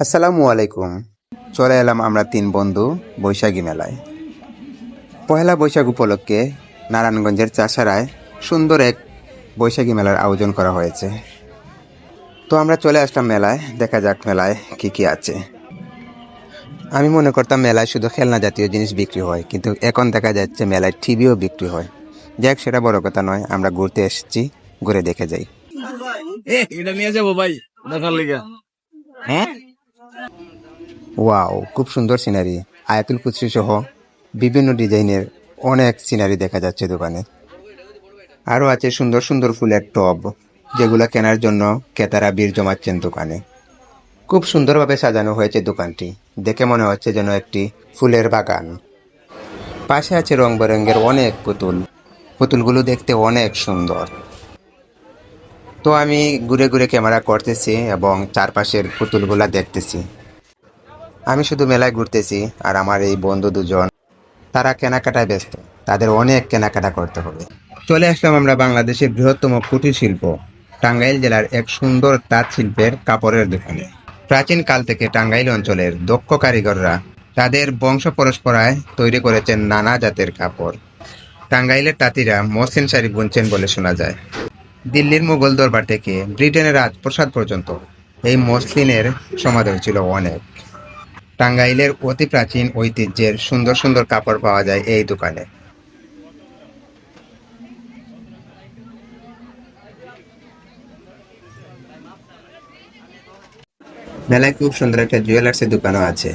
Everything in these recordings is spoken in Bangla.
আসসালামু আলাইকুম। চলে এলাম আমরা তিন বন্ধু বৈশাখী মেলায়। পহেলা বৈশাখ উপলক্ষে নারায়ণগঞ্জের চাষারায় সুন্দর এক বৈশাখী মেলার আয়োজন করা হয়েছে। তো আমরা চলে আসলাম মেলায় দেখা যাক মেলায় কি কি আছে। আমি মনে করতাম মেলায় শুধু খেলনা জাতীয় জিনিস বিক্রি হয় কিন্তু এখন দেখা যাচ্ছে মেলায় টিভিও বিক্রি হয়। যাক সেটা বড় কথা নয় আমরা ঘুরতে এসেছি ঘুরে দেখে যাই। এটা নিয়ে যাব ভাই দেখার লিগা হ্যাঁ? ওয়াও খুব সুন্দর সিনারি আয়াতুল কুচরি সহ বিভিন্ন ডিজাইনের অনেক সিনারি দেখা যাচ্ছে দোকানে। আরও আছে সুন্দর সুন্দর ফুলের টব, যেগুলো কেনার জন্য ক্রেতারা বীর জমাচ্ছেন দোকানে। খুব সুন্দরভাবে সাজানো হয়েছে দোকানটি। দেখে মনে হচ্ছে যেন একটি ফুলের বাগান। পাশে আছে রং বেরঙের অনেক পুতুল। পুতুলগুলো দেখতে অনেক সুন্দর। তো আমি ঘুরে ঘুরে ক্যামেরা করতেছি এবং চারপাশের পুতুলগুলা দেখতেছি। আমি শুধু মেলায় ঘুরতেছি আর আমার এই বন্ধু দুজন, তারা কেনাকাটায় ব্যস্ত। তাদের অনেক কেনাকাটা করতে হবে। চলে আসলাম আমরা বাংলাদেশের বৃহত্তম কুটির শিল্প, টাঙ্গাইল জেলার এক সুন্দর তাঁত শিল্পের কাপড়ের দোকানে। প্রাচীন কাল থেকে টাঙ্গাইল অঞ্চলের দক্ষ কারিগররা তাদের বংশ পরস্পরায় তৈরি করেছেন নানা জাতের কাপড়। টাঙ্গাইলের তাঁতিরা মসলিন শাড়ি বুনছেন বলে শোনা যায়। দিল্লির মুঘল দরবার থেকে ব্রিটেনের রাজপ্রসাদ পর্যন্ত এই মসলিনের সমাদর ছিল অনেক। টাঙ্গাইলের অতি প্রাচীন ঐতিহ্যের সুন্দর সুন্দর কাপড় পাওয়া যায় এই দোকানে। মেলায় খুব সুন্দর একটা জুয়েলার্সের দোকানও আছে।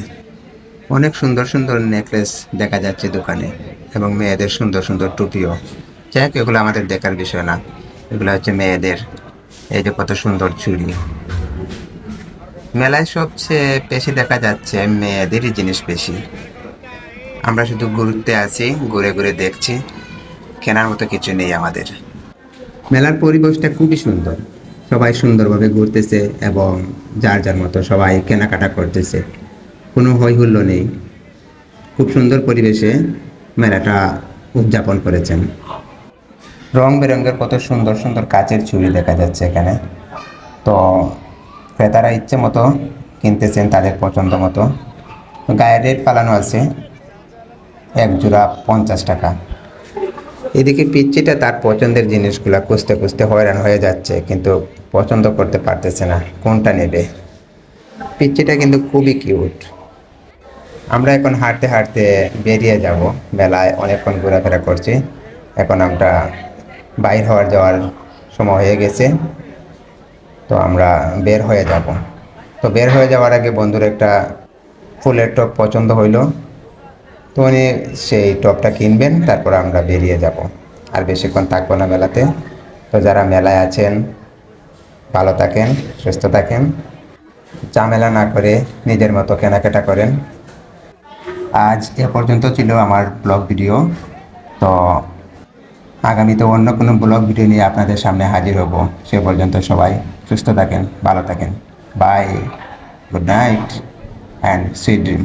অনেক সুন্দর সুন্দর নেকলেস দেখা যাচ্ছে দোকানে এবং মেয়েদের সুন্দর সুন্দর টুপিও। যাই হোক, এগুলো আমাদের দেখার বিষয় না। এগুলো হচ্ছে মেয়েদের। এই যে কত সুন্দর চুড়ি। মেলায় সবচেয়ে বেশি দেখা যাচ্ছে মেয়েদেরই জিনিস বেশি। আমরা শুধু ঘুরতে আছি ঘুরে ঘুরে দেখছি, কেনার মতো কিছু নেই আমাদের। মেলার পরিবেশটা খুবই সুন্দর। সবাই সুন্দরভাবে ঘুরতেছে এবং যার যার মতো সবাই কেনাকাটা করতেছে। কোনো হই হুল্লো নেই। খুব সুন্দর পরিবেশে মেলাটা উদযাপন করেছেন। রং বেরঙের কত সুন্দর সুন্দর কাচের চুড়ি দেখা যাচ্ছে এখানে। তো ক্রেতারা ইচ্ছে মতো কিনতেছেন তাদের পছন্দ মতো। গায়ের রেট পালানো আছে। এক জোড়া পঞ্চাশ টাকা। এদিকে পিচ্চিটা তার পছন্দের জিনিসগুলো খুঁজতে খুঁজতে হয়রান হয়ে যাচ্ছে, কিন্তু পছন্দ করতে পারতেছে না। কোনটা নেবে? পিচ্চিটা কিন্তু খুবই কিউট। আমরা এখন হাঁটতে হাঁটতে বেরিয়ে যাব। বেলায় অনেকক্ষণ ঘোরাফেরা করছি। এখন আমরা বাইর হওয়ার যাওয়ার সময় হয়ে গেছে। তো আমরা বের হয়ে যাব। তো বের হয়ে যাওয়ার আগে বন্ধুর একটা ফুলের টপ পছন্দ হইল। তো উনি সেই টপটা কিনবেন, তারপর আমরা বেরিয়ে যাব। আর বেশিক্ষণ থাকব না মেলাতে। তো যারা মেলায় আছেন, ভালো থাকেন, সুস্থ থাকেন, ঝামেলা না করে নিজের মতো কেনাকাটা করেন। আজ এ পর্যন্ত ছিল আমার ব্লগ ভিডিও। তো আগামীতে অন্য কোনো ব্লগ ভিডিও নিয়ে আপনাদের সামনে হাজির হব। সে পর্যন্ত সবাই সুস্থ থাকেন ভালো থাকেন। Bye good night and sweet dream